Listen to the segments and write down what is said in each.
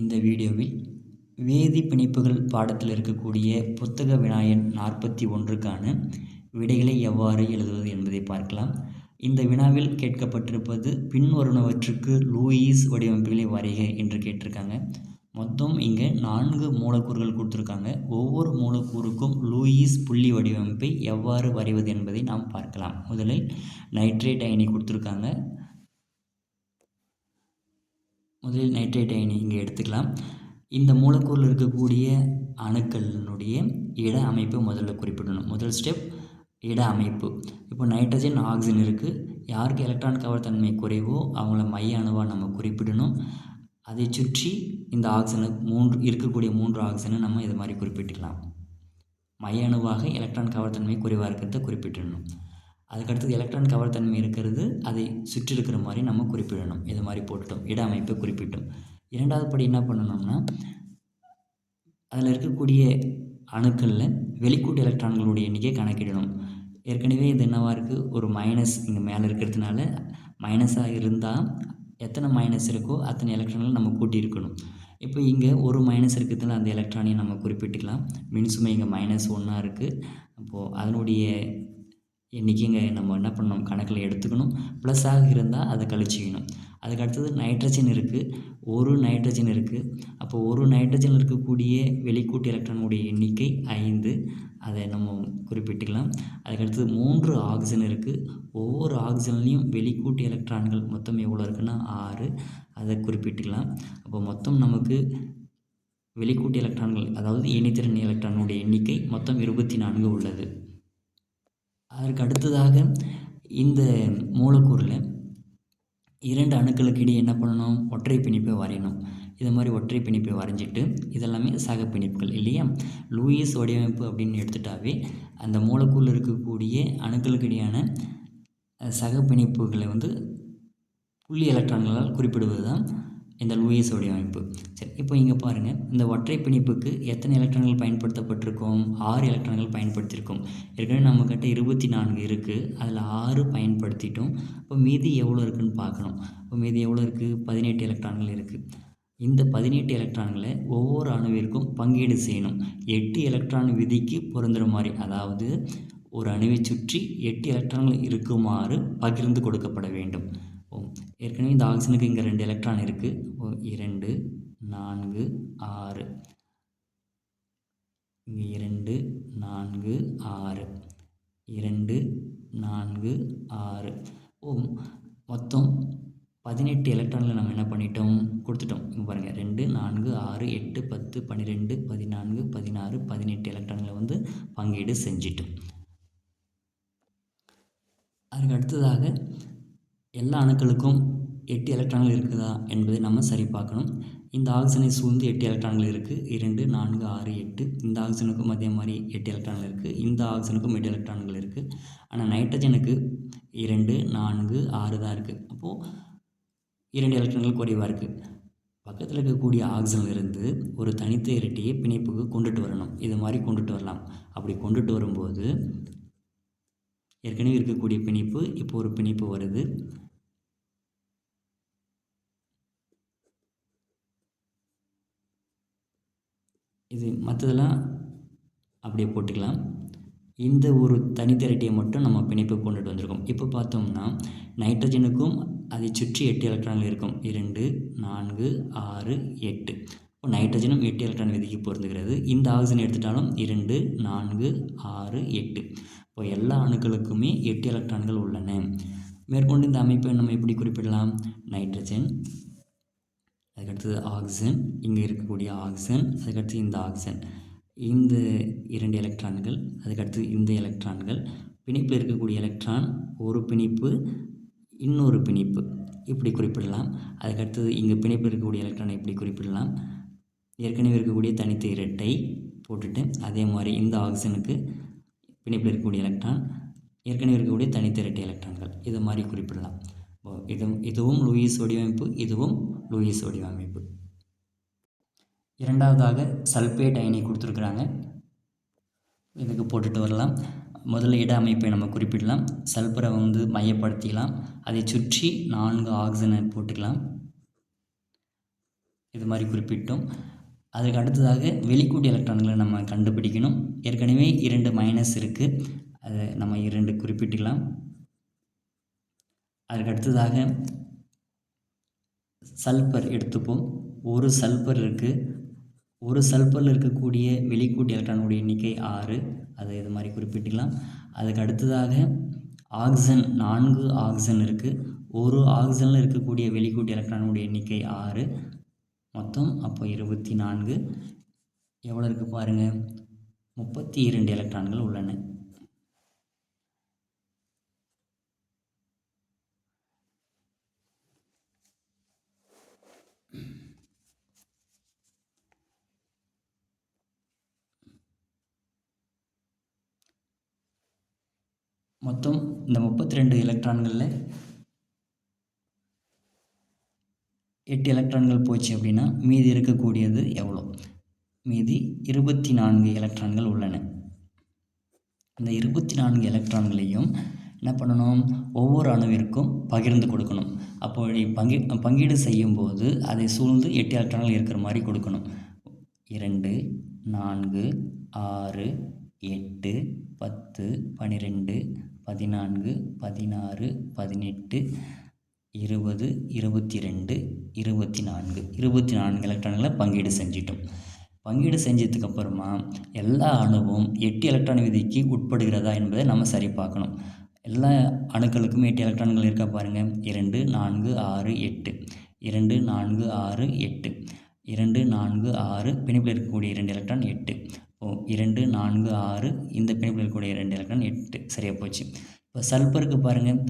இந்த வீடியோவில் வேதி பிணைப்புகள் பாடத்தில் இருக்கக்கூடிய புத்தக வினாயன் நாற்பத்தி ஒன்றுக்கான விடைகளை எவ்வாறு எழுதுவது என்பதை பார்க்கலாம். இந்த வினாவில் கேட்கப்பட்டிருப்பது பின்வருணவற்றுக்கு லூயிஸ் வடிவமைப்புகளை வரைக என்று கேட்டிருக்காங்க. மொத்தம் இங்கே நான்கு மூலக்கூறுகள் கொடுத்துருக்காங்க. ஒவ்வொரு மூலக்கூறுக்கும் லூயிஸ் புள்ளி வடிவமைப்பை எவ்வாறு வரைவது என்பதை நாம் பார்க்கலாம். முதலில் நைட்ரேட் அயனி கொடுத்துருக்காங்க. முதலில் நைட்ரேட் அயனி இங்கே எடுத்துக்கலாம். இந்த மூலக்கூறில் இருக்கக்கூடிய அணுக்களினுடைய இட அமைப்பை முதல்ல குறிப்பிடணும். முதல் ஸ்டெப் இட அமைப்பு. இப்போ நைட்ரஜன் ஆக்சிஜன் இருக்குது யாருக்கு எலக்ட்ரான் கவர்த்தன்மை குறைவோ அவங்கள மைய அணுவாக நம்ம குறிப்பிடணும். அதை சுற்றி இந்த ஆக்சிஜனை மூன்று இருக்கக்கூடிய மூன்று ஆக்சிஜனை நம்ம இது மாதிரி குறிப்பிட்டுக்கலாம். மைய அணுவாக எலக்ட்ரான் கவர் தன்மை குறைவாக இருக்கிறத குறிப்பிட்டணும் அதுக்கடுத்தது எலக்ட்ரான் கவர் தன்மை இருக்கிறது அதை சுற்றி இருக்கிற மாதிரி நம்ம குறிப்பிடணும். இது மாதிரி போட்டுட்டோம். இட அமைப்பை குறிப்பிட்டோம். இரண்டாவது படி என்ன பண்ணணும்னா அதில் இருக்கக்கூடிய அணுக்களில் வெளிக்கூட்டு எலக்ட்ரான்களுடைய எண்ணிக்கை கணக்கிடணும். ஏற்கனவே இது என்னவாக இருக்குது ஒரு மைனஸ் இங்கே மேலே இருக்கிறதுனால மைனஸாக இருந்தால் எத்தனை மைனஸ் இருக்கோ அத்தனை எலக்ட்ரான்கள் நம்ம கூட்டியிருக்கணும். இப்போ இங்கே ஒரு மைனஸ் இருக்கிறதுனால அந்த எலக்ட்ரானையும் நம்ம குறிப்பிட்டுக்கலாம். மின்சுமை இங்கே மைனஸ் ஒன்றா இருக்குது அப்போது அதனுடைய எண்ணிக்கைங்க நம்ம என்ன பண்ணணும்? கணக்கில் எடுத்துக்கணும். ப்ளஸ்ஸாக இருந்தால் அதை கழிச்சிக்கணும் அதுக்கு அடுத்தது நைட்ரஜன் இருக்குது ஒரு நைட்ரஜன் இருக்குது அப்போ ஒரு நைட்ரஜன் இருக்கக்கூடிய வெளிக்கூட்டு எலக்ட்ரானுடைய எண்ணிக்கை ஐந்து. அதை நம்ம குறிப்பிட்டுக்கலாம். அதுக்கடுத்தது மூன்று ஆக்சிஜன் இருக்குது ஒவ்வொரு ஆக்சிஜன்லேயும் வெளிக்கூட்டு எலக்ட்ரான்கள் மொத்தம் எவ்வளோ இருக்குன்னா? ஆறு. அதை குறிப்பிட்டுக்கலாம். அப்போ மொத்தம் நமக்கு வெளிக்கூட்டு எலக்ட்ரான்கள் அதாவது இணைத்திறன் எலக்ட்ரானுடைய எண்ணிக்கை மொத்தம் இருபத்தி நான்கு உள்ளது. அதற்கு அடுத்ததாக இந்த மூலக்கூறில் இரண்டு அணுக்களுக்கு இடையே என்ன பண்ணணும்? ஒற்றை பிணைப்பை வரையணும். இது மாதிரி ஒற்றை பிணைப்பை வரைஞ்சிட்டு இதெல்லாமே சக பிணைப்புகள் இல்லையா? லூயிஸ் வடிவமைப்பு அப்படின்னு எடுத்துட்டாவே அந்த மூலக்கூறில் இருக்கக்கூடிய அணுக்களுக்கு இடையான சக பிணைப்புகளை வந்து புள்ளி எலக்ட்ரான்களால் குறிப்பிடுவது தான் இந்த லூயிஸ் வடிவமைப்பு சரி இப்போ இங்கே பாருங்கள் இந்த ஒற்றை பிணைப்புக்கு எத்தனை எலக்ட்ரான்கள் பயன்படுத்தப்பட்டிருக்கும்? ஆறு எலக்ட்ரான்கள் பயன்படுத்தியிருக்கோம். ஏற்கனவே நம்மக்கிட்ட இருபத்தி நான்கு இருக்குது அதில் ஆறு பயன்படுத்திட்டோம். இப்போ மீதி எவ்வளோ இருக்குதுன்னு பார்க்கணும். இப்போ மீதி எவ்வளோ இருக்குது பதினெட்டு எலக்ட்ரான்கள் இருக்குது இந்த பதினெட்டு எலக்ட்ரான்களை ஒவ்வொரு அணுவிற்கும் பங்கீடு செய்யணும். எட்டு எலக்ட்ரான் விதிக்கு பொருந்துகிற மாதிரி அதாவது ஒரு அணுவை சுற்றி எட்டு எலக்ட்ரான்கள் இருக்குமாறு பகிர்ந்து கொடுக்கப்பட வேண்டும். ஏற்கனவே இந்த ஆக்சிஜனுக்கு இங்கே ரெண்டு எலக்ட்ரான் இருக்குது இரண்டு நான்கு ஆறு. இங்கே இரண்டு நான்கு ஆறு. இரண்டு நான்கு ஆறு. ஓ மொத்தம் பதினெட்டு எலக்ட்ரானில் நம்ம என்ன பண்ணிட்டோம்? கொடுத்துட்டோம். இங்கே பாருங்கள் ரெண்டு நான்கு ஆறு எட்டு பத்து பன்னிரெண்டு பதினான்கு பதினாறு பதினெட்டு எலக்ட்ரான்களை வந்து பங்கீடு செஞ்சிட்டோம். அதுக்கு அடுத்ததாக எல்லா அணுக்களுக்கும் எட்டு எலக்ட்ரான்கள் இருக்குதா என்பதை நம்ம சரி பார்க்கணும் இந்த ஆக்சிஜனை சூழ்ந்து எட்டு எலக்ட்ரான்கள் இருக்குது இரண்டு நான்கு ஆறு எட்டு. இந்த ஆக்சிஜனுக்கும் அதே மாதிரி எட்டு எலக்ட்ரான்கள் இருக்குது இந்த ஆக்சிஜனுக்கும் எட்டு எலக்ட்ரான்கள் இருக்குது ஆனால் நைட்ரஜனுக்கு இரண்டு நான்கு ஆறு தான் இருக்குது அப்போது இரண்டு எலக்ட்ரான்கள் குறைவாக இருக்குது பக்கத்தில் இருக்கக்கூடிய ஆக்சிஜன்லேருந்து ஒரு தனித்த இரட்டையை பிணைப்புக்கு கொண்டுட்டு வரணும். இது மாதிரி கொண்டுட்டு வரலாம். அப்படி கொண்டுட்டு வரும்போது ஏற்கனவே இருக்கக்கூடிய பிணைப்பு இப்போ ஒரு பிணைப்பு வருது. இது மற்றதெல்லாம் அப்படியே போட்டுக்கலாம். இந்த ஒரு தனித்திரட்டியை மட்டும் நம்ம பிணைப்பு கொண்டுட்டு வந்திருக்கோம். இப்போ பார்த்தோம்னா நைட்ரஜனுக்கும் அதை சுற்றி எட்டு எலக்ட்ரான்கள் இருக்கும். இரண்டு நான்கு ஆறு எட்டு. நைட்ரஜனும் எட்டு எலக்ட்ரான் விதிக்கு பொருந்துகிறது. இந்த ஆக்சிஜன் எடுத்துட்டாலும் இரண்டு நான்கு ஆறு எட்டு. இப்போ எல்லா அணுக்களுக்குமே எட்டு எலக்ட்ரான்கள் உள்ளன. மேற்கொண்டு இந்த அமைப்பை நம்ம எப்படி குறிப்பிடலாம்? நைட்ரஜன் அதுக்கடுத்தது ஆக்சிஜன் இங்கே இருக்கக்கூடிய ஆக்சிஜன் அதுக்கடுத்து இந்த ஆக்சிஜன் இந்த இரண்டு எலக்ட்ரான்கள் அதுக்கடுத்து இந்த எலக்ட்ரான்கள் பிணைப்பில் இருக்கக்கூடிய எலக்ட்ரான் ஒரு பிணைப்பு இன்னொரு பிணைப்பு. இப்படி குறிப்பிடலாம். அதுக்கடுத்தது இங்கே பிணைப்பில் இருக்கக்கூடிய எலக்ட்ரானை இப்படி குறிப்பிடலாம்? ஏற்கனவே இருக்கக்கூடிய தனித்த இரட்டை போட்டுட்டு அதே மாதிரி இந்த ஆக்சிஜனுக்கு பிணைப்பில் இருக்கக்கூடிய எலக்ட்ரான் ஏற்கனவே இருக்கக்கூடிய தனித்த இரட்டை எலக்ட்ரான்கள் இதை மாதிரி குறிப்பிடலாம். இது இதுவும் லூயிஸ் வடிவமைப்பு இதுவும் லூயிஸ் வடிவமைப்பு. இரண்டாவதாக சல்பேட் அயனி கொடுத்துருக்குறாங்க. இதுக்கு போட்டுட்டு வரலாம். முதல்ல இட அமைப்பை நம்ம குறிப்பிடலாம். சல்பரை வந்து மையப்படுத்திக்கலாம். அதை சுற்றி நான்கு ஆக்சிஜனை போட்டுக்கலாம். இது மாதிரி குறிப்பிட்டோம். அதுக்கு அடுத்ததாக வெளிக்கூட்டு எலக்ட்ரான்களை நம்ம கண்டுபிடிக்கணும். ஏற்கனவே இரண்டு மைனஸ் இருக்குது அதை நம்ம இரண்டு குறிப்பிட்டுக்கலாம். அதுக்கு அடுத்ததாக சல்பர் எடுத்துப்போம். ஒரு சல்பர் இருக்குது ஒரு சல்பரில் இருக்கக்கூடிய வெளிக்கூட்டு எலக்ட்ரானுடைய எண்ணிக்கை ஆறு. அதை இது மாதிரி குறிப்பிட்டுக்கலாம். அதுக்கு அடுத்ததாக ஆக்சன் நான்கு ஆக்சன் இருக்குது ஒரு ஆக்சனில் இருக்கக்கூடிய வெளிக்கூட்டு எலக்ட்ரானுடைய எண்ணிக்கை ஆறு. மொத்தம் அப்போ இருபத்தி நான்கு எவ்வளோ இருக்குது பாருங்கள் முப்பத்தி இரண்டு எலக்ட்ரான்கள் உள்ளன. மொத்தம் இந்த முப்பத்தி ரெண்டு எலக்ட்ரான்களில் எட்டு எலக்ட்ரான்கள் போச்சு அப்படின்னா மீதி இருக்கக்கூடியது எவ்வளோ? மீதி இருபத்தி நான்கு எலக்ட்ரான்கள் உள்ளன. இந்த இருபத்தி நான்கு எலக்ட்ரான்களையும் என்ன பண்ணணும்? ஒவ்வொரு அணுவிற்கும் பகிர்ந்து கொடுக்கணும். அப்போ பங்கி பங்கீடு செய்யும்போது அதை சூழ்ந்து எட்டு எலக்ட்ரான்கள் இருக்கிற மாதிரி கொடுக்கணும். இரண்டு நான்கு ஆறு எட்டு பத்து பன்னிரெண்டு பதினான்கு பதினாறு பதினெட்டு இருபது இருபத்தி ரெண்டு இருபத்தி நான்கு இருபத்தி நான்கு எலக்ட்ரான்களை பங்கீடு செஞ்சிட்டோம். பங்கீடு செஞ்சதுக்கப்புறமா எல்லா அணுவும் எட்டு எலக்ட்ரான் விதிக்கு உட்படுகிறதா என்பதை நம்ம சரி பார்க்கணும். எல்லா அணுக்களுக்கும் எட்டு எலக்ட்ரான்கள் இருக்கா பாருங்கள் இரண்டு நான்கு ஆறு எட்டு. இரண்டு நான்கு ஆறு எட்டு. இரண்டு நான்கு ஆறு பிணைப்பில் இருக்கக்கூடிய இரண்டு எலக்ட்ரான் எட்டு. ஓ இரண்டு நான்கு ஆறு இந்த பிணைப்பில் இருக்கக்கூடிய இரண்டு எலக்ட்ரான் எட்டு. சரியாக போச்சு. இப்போ சல்பருக்கு பாருங்கள்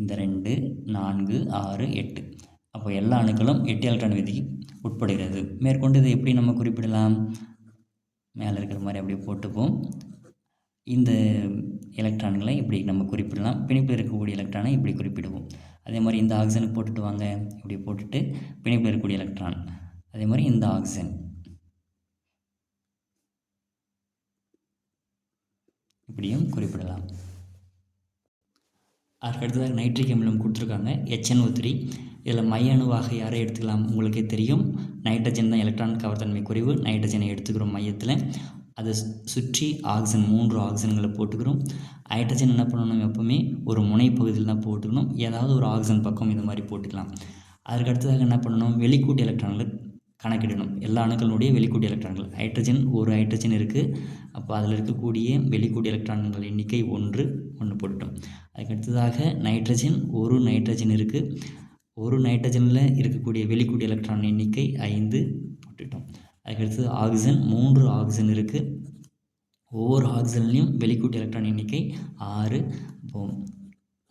இந்த ரெண்டு நான்கு ஆறு எட்டு. அப்போ எல்லா அணுக்களும் எட்டு எலக்ட்ரான் விதிக்கு உட்படுகிறது. மேற்கொண்டு இதை எப்படி நம்ம குறிப்பிடலாம்? மேலே இருக்கிற மாதிரி அப்படியே போட்டுப்போம் இந்த எலக்ட்ரான்களை இப்படி நம்ம குறிப்பிடலாம். பிணைப்பில் இருக்கக்கூடிய எலக்ட்ரானை இப்படி குறிப்பிடுவோம். அதே மாதிரி இந்த ஆக்சிஜனுக்கு போட்டுட்டு வாங்க. இப்படி போட்டுட்டு பிணைப்பில் இருக்கக்கூடிய எலக்ட்ரான். அதே மாதிரி இந்த ஆக்சிஜன் இப்படியும் குறிப்பிடலாம். அதுக்கு அடுத்ததாக நைட்ரிக் அமிலம் கொடுத்துருக்காங்க. ஹெச்என்ஓ த்ரீ இதில் மைய அணுவாக யாரை எடுத்துக்கலாம்? உங்களுக்கே தெரியும். நைட்ரஜன் தான் எலக்ட்ரான் கவர்த்தன்மை குறைவு. நைட்ரஜனை எடுத்துக்கிறோம் மையத்தில். அதை சுற்றி ஆக்சிஜன் மூன்று ஆக்சிஜன்களை போட்டுக்கிறோம். ஹைட்ரஜன் என்ன பண்ணணும் எப்போவுமே? ஒரு முனை பகுதியில் தான் போட்டுக்கணும். ஏதாவது ஒரு ஆக்சிஜன் பக்கம் இது மாதிரி போட்டுக்கலாம். அதுக்கு அடுத்ததாக என்ன பண்ணணும்? வெளிக்கூட்டு எலக்ட்ரான்கள் கணக்கிடணும். எல்லா அணுக்களுடைய வெளிக்கூட்டு எலக்ட்ரான்கள். ஹைட்ரஜன் ஒரு ஹைட்ரஜன் இருக்குது அப்போ அதில் இருக்கக்கூடிய வெளிக்கூட்டு எலக்ட்ரான்கள் எண்ணிக்கை ஒன்று ஒன்று போட்டுட்டோம். அதுக்கு அடுத்ததாக நைட்ரஜன் ஒரு நைட்ரஜன் இருக்குது ஒரு நைட்ரஜனில் இருக்கக்கூடிய வெளிக்கூட்டு எலக்ட்ரான் எண்ணிக்கை ஐந்து போட்டுட்டோம். அதுக்கடுத்து ஆக்சிஜன் மூன்று ஆக்சிஜன் இருக்குது ஒவ்வொரு ஆக்சிஜன்லேயும் வெளிக்கூட்டு எலக்ட்ரான் எண்ணிக்கை ஆறு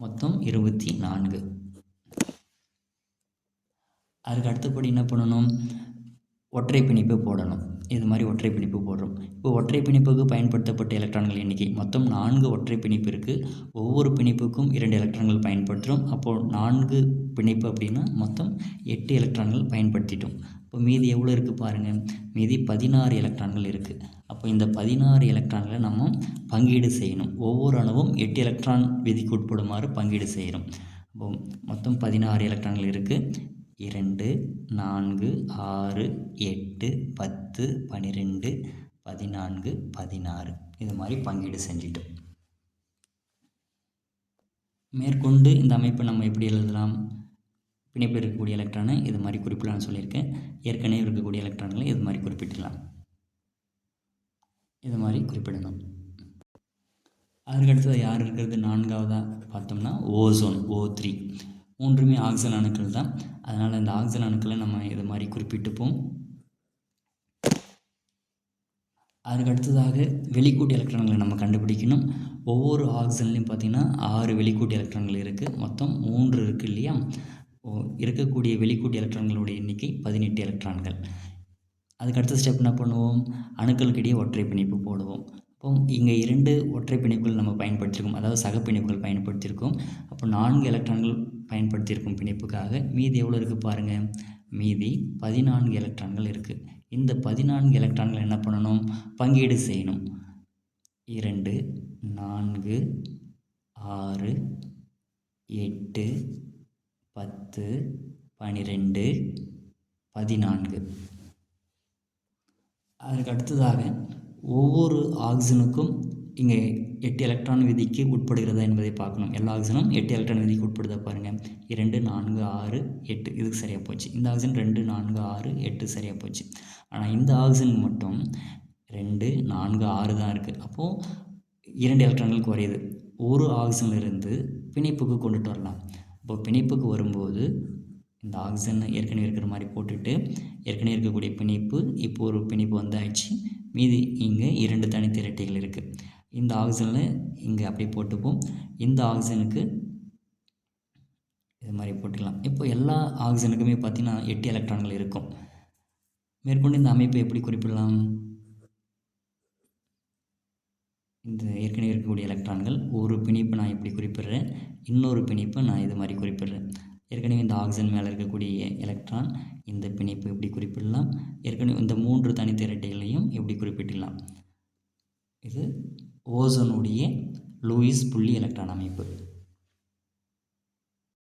மொத்தம் இருபத்தி நான்கு. அதுக்கு அடுத்தபடி என்ன பண்ணணும்? ஒற்றை பிணைப்பு போடணும். இது மாதிரி ஒற்றை பிணைப்பு போடுறோம். இப்போ ஒற்றை பிணைப்புக்கு பயன்படுத்தப்பட்ட எலக்ட்ரான்கள் எண்ணிக்கை. மொத்தம் நான்கு ஒற்றை பிணைப்பு இருக்குது ஒவ்வொரு பிணைப்புக்கும் இரண்டு எலக்ட்ரான்கள் பயன்படுத்துகிறோம் அப்போது நான்கு பிணைப்பு அப்படின்னா மொத்தம் எட்டு எலக்ட்ரான்கள் பயன்படுத்திட்டோம். இப்போ மீதி எவ்வளோ இருக்குது பாருங்கள் மீதி பதினாறு எலக்ட்ரான்கள் இருக்குது அப்போ இந்த பதினாறு எலக்ட்ரான்களை நம்ம பங்கீடு செய்யணும். ஒவ்வொரு அணுவும் எட்டு எலக்ட்ரான் விதிக்கு உட்படுமாறு பங்கீடு செய்கிறோம் அப்போ மொத்தம் பதினாறு எலக்ட்ரான்கள் இருக்குது இரண்டு நான்கு ஆறு எட்டு பத்து பன்னிரெண்டு பதினான்கு பதினாறு. இது மாதிரி பங்கீடு செஞ்சிட்டோம். மேற்கொண்டு இந்த அமைப்பை நம்ம எப்படி எழுதலாம்? பிணைப்பில் இருக்கக்கூடிய எலக்ட்ரானை இது மாதிரி குறிப்பிடலாம்னு சொல்லியிருக்கேன். ஏற்கனவே இருக்கக்கூடிய எலக்ட்ரான்களை இது மாதிரி குறிப்பிடலாம் இது மாதிரி குறிப்பிடணும். அதற்கடுத்தது யார் இருக்கிறது? நான்காவதாக பார்த்தோம்னா ஓசோன் ஓ த்ரீ. மூன்றுமே ஆக்சன் அணுக்கள் தான். அதனால் இந்த ஆக்சிஜன் அணுக்களை நம்ம இது மாதிரி குறிப்பிட்டுப்போம். அதுக்கு அடுத்ததாக வெளிக்கூட்டு எலக்ட்ரான்களை நம்ம கண்டுபிடிக்கணும். ஒவ்வொரு ஆக்சன்லேயும் பார்த்திங்கன்னா ஆறு வெளிக்கூட்டு எலக்ட்ரான்கள் இருக்குது மொத்தம் மூன்று இருக்குது இல்லையா? இருக்கக்கூடிய வெளிக்கூட்டு எலக்ட்ரான்களுடைய எண்ணிக்கை பதினெட்டு எலக்ட்ரான்கள். அதுக்கு அடுத்த ஸ்டெப் என்ன பண்ணுவோம்? அணுக்களுக்கிடையே ஒற்றை பிணைப்பு போடுவோம். அப்போ இங்கே இரண்டு ஒற்றை பிணைப்புகள் நம்ம பயன்படுத்தியிருக்கோம் அதாவது சக பிணைப்புகள் பயன்படுத்தியிருக்கோம் அப்போ நான்கு எலக்ட்ரான்கள் பயன்படுத்தியிருக்கும் பிணைப்புக்காக மீதி எவ்வளோ இருக்குது பாருங்கள் மீதி பதினான்கு எலக்ட்ரான்கள் இருக்குது இந்த பதினான்கு எலக்ட்ரான்கள் என்ன பண்ணணும்? பங்கீடு செய்யணும். இரண்டு நான்கு ஆறு எட்டு பத்து பனிரெண்டு பதினான்கு. அதற்கு அடுத்ததாக ஒவ்வொரு ஆக்சிஜனுக்கும் இங்கே எட்டு எலக்ட்ரான் விதிக்கு உட்படுகிறதா என்பதை பார்க்கணும். எல்லா ஆக்சிஜனும் எட்டு எலக்ட்ரான் விதிக்கு உட்படுதா பாருங்கள் இரண்டு நான்கு ஆறு எட்டு. இதுக்கு சரியாக போச்சு. இந்த ஆக்சிஜன் ரெண்டு நான்கு ஆறு எட்டு சரியாக போச்சு. ஆனால் இந்த ஆக்சிஜன் மட்டும் ரெண்டு நான்கு ஆறு தான் இருக்குது அப்போது இரண்டு எலக்ட்ரான்கள் குறையுது ஒரு ஆக்சிஜன்லேருந்து பிணைப்புக்கு கொண்டுட்டு வரலாம். இப்போ பிணைப்புக்கு வரும்போது இந்த ஆக்சிஜன் ஏற்கனவே இருக்கிற மாதிரி போட்டுட்டு ஏற்கனவே இருக்கக்கூடிய பிணைப்பு இப்போ ஒரு பிணைப்பு வந்தாச்சு. மீதி இங்கே இரண்டு தனித்த இரட்டைகள் இருக்குது இந்த ஆக்சிஜனில் இங்கே அப்படியே போட்டுப்போம். இந்த ஆக்சிஜனுக்கு இது மாதிரி போட்டுக்கலாம். இப்போ எல்லா ஆக்சிஜனுக்குமே பார்த்திங்கன்னா எட்டு எலக்ட்ரான்கள் இருக்கும். மேற்கொண்டு இந்த அமைப்பை எப்படி குறிப்பிடலாம்? இந்த ஏற்கனவே இருக்கக்கூடிய எலக்ட்ரான்கள் ஒரு பிணைப்பு நான் இப்படி குறிப்பிடுறேன். இன்னொரு பிணைப்பு நான் இது மாதிரி குறிப்பிடுறேன். ஏற்கனவே இந்த ஆக்சிஜன் மேலே இருக்கக்கூடிய எலக்ட்ரான் இந்த பிணைப்பு இப்படி குறிப்பிடலாம். ஏற்கனவே இந்த மூன்று தனித்த இரட்டைகளையும் இப்படி குறிப்பிடலாம். இது ஓசோனுடைய லூயிஸ் புள்ளி எலக்ட்ரான் அமைப்பு.